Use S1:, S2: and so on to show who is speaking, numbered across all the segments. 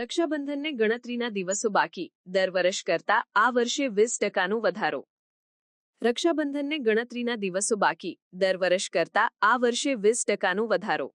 S1: રક્ષાબંધનને ગણતરીના દિવસો બાકી. દર વર્ષ કરતા આ વર્ષે વીસ ટકાનો વધારો. રક્ષાબંધનને ગણતરીના દિવસો બાકી. દર વર્ષ કરતા આ વર્ષે વીસ ટકાનો વધારો.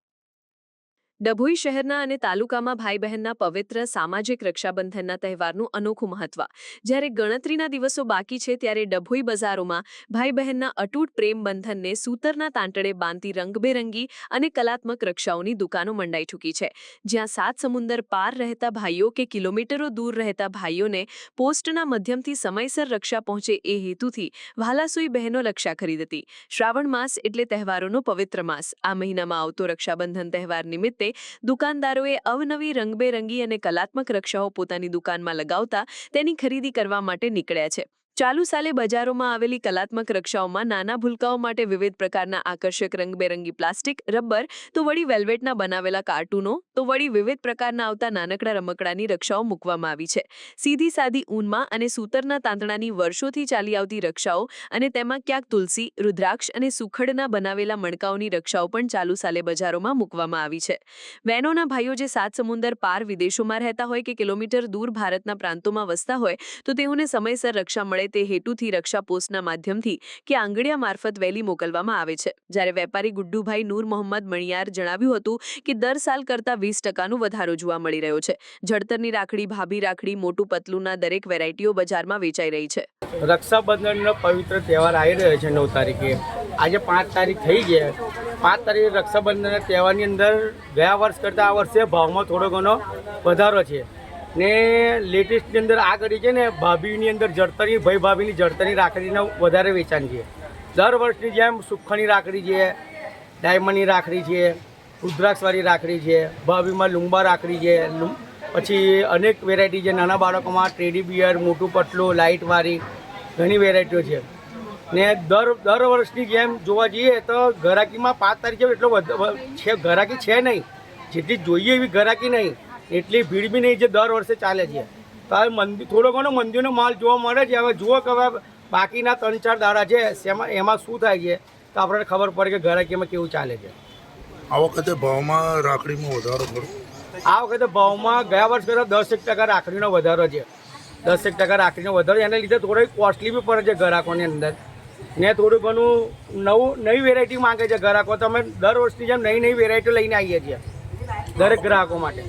S1: ડભોઈ શહેરના અને તાલુકામાં ભાઈ બહેનના પવિત્ર સામાજિક રક્ષાબંધનના તહેવારનું અનોખું મહત્વ. જ્યારે ગણતરીના દિવસો બાકી છે, ત્યારે ડભોઈ બજારોમાં ભાઈ બહેનના અટૂટ પ્રેમ બંધનને સૂતરના તાંટડે બાંધતી રંગબેરંગી અને કલાત્મક રક્ષાઓની દુકાનો મંડાઈ ચૂકી છે. જ્યાં સાત સમુંદર પાર રહેતા ભાઈઓ કે કિલોમીટરો દૂર રહેતા ભાઈઓને પોસ્ટના મધ્યમથી સમયસર રક્ષા પહોંચે એ હેતુથી વહાલાસુઈ બહેનો રક્ષા ખરીદતી શ્રાવણ માસ એટલે તહેવારોનો પવિત્ર માસ. આ મહિનામાં આવતો રક્ષાબંધન તહેવાર નિમિત્તે દુકાનદારોએ અવનવી રંગબેરંગી અને કલાત્મક રક્ષાઓ પોતાની દુકાનમાં લગાવતા તેની ખરીદી કરવા માટે નીકળ્યા છે. ચાલુ સાલે બજારોમાં આવેલી કલાત્મક રક્ષાઓમાં નાના ભૂલકાઓ માટે વિવિધ પ્રકારના આકર્ષક રંગબેરંગી પ્લાસ્ટિક, રબર, તો વળી વેલ્વેટના બનાવેલા કાર્ટૂનો, તો વળી વિવિધ પ્રકારના આવતા નાનકડા રમકડાની રક્ષાઓ મૂકવામાં આવી છે. સીધી સાદી ઊનમાં અને સૂતરના તાંતણાની વર્ષોથી ચાલી આવતી રક્ષાઓ અને તેમાં ક્યાંક તુલસી, રુદ્રાક્ષ અને સુખડના બનાવેલા મણકાઓની રક્ષાઓ પણ ચાલુ સાલે બજારોમાં મૂકવામાં આવી છે. બહેનોના ભાઈઓ જે સાત સમુંદર પાર વિદેશોમાં રહેતા હોય કે કિલોમીટર દૂર ભારતના પ્રાંતોમાં વસતા હોય, તો તેઓને સમયસર રક્ષા મળે તે હેતુથી રક્ષા પોસ્ટના માધ્યમથી કે આંગળિયા મારફત વેલી મોકલવામાં આવે છે. જ્યારે વેપારી ગુડ્ડુભાઈ નૂર મોહમ્મદ મણિયાર જણાવ્યું હતું કે દર સાલ કરતાં વીસ ટકાનો વધારો જોવા મળી રહ્યો છે. જળતરની રાખડી, ભાભી રાખડી, મોટું પતલુંના દરેક વેરાયટીઓ બજારમાં વેચાઈ રહી છે.
S2: રક્ષાબંધનનો પવિત્ર તહેવાર આવી રહ્યો છે નવ તારીખે. આજે પાંચ તારીખ થઈ ગયા પાંચ તારીખે રક્ષાબંધનના તહેવારની અંદર ગયા વર્ષ કરતાં આ વર્ષે ભાવમાં થોડો ઘણો વધારો છે. ને લેટેસ્ટની અંદર આ કરી છે ને, ભાભીની અંદર જળતરની ભાઈ ભાભીની જડતરની રાખડીને વધારે વેચાણ છે. દર વર્ષની જેમ સુખણી રાખડી છે ડાયમંડની રાખડી છે, રુદ્રાક્ષવાળી રાખડી છે, ભાભીમાં લુંબા રાખડી છે પછી અનેક વેરાયટી છે. નાના બાળકોમાં ટ્રેડી બિયર મોટું પટલું લાઇટવાળી ઘણી વેરાયટીઓ છે. ને દર દર વર્ષની જેમ જોવા જઈએ તો ઘરાકીમાં પાંચ તારીખે એટલો છે, ઘરાકી છે નહીં. જેટલી જોઈએ એવી ઘરાકી નહીં. એટલી ભીડ બી નહીં જે દર વર્ષે ચાલે છે. તો હવે મંદિર થોડો ઘણો મંદિરનો માલ જોવા મળે છે. હવે જુઓ કે હવે બાકીના ત્રણ ચાર દાડા છે શેમાં એમાં શું થાય છે તો આપણને ખબર પડે કે ઘરાકીમાં કેવું ચાલે છે.
S3: આ વખતે ભાવમાં રાખડીમાં વધારો થયો
S2: આ વખતે ભાવમાં ગયા વર્ષ કરતાં દસ એક ટકા રાખડીનો વધારો છે. દસ એક ટકા રાખડીનો વધારો એના લીધે થોડી કોસ્ટલી બી પડે છે ગ્રાહકોની અંદર. ને થોડું ઘણું નવું નવી વેરાયટી માંગે છે ગ્રાહકો તો અમે દર વર્ષની જેમ નવી નવી વેરાયટી લઈને આવીએ છીએ. દરેક ગ્રાહકો માટે.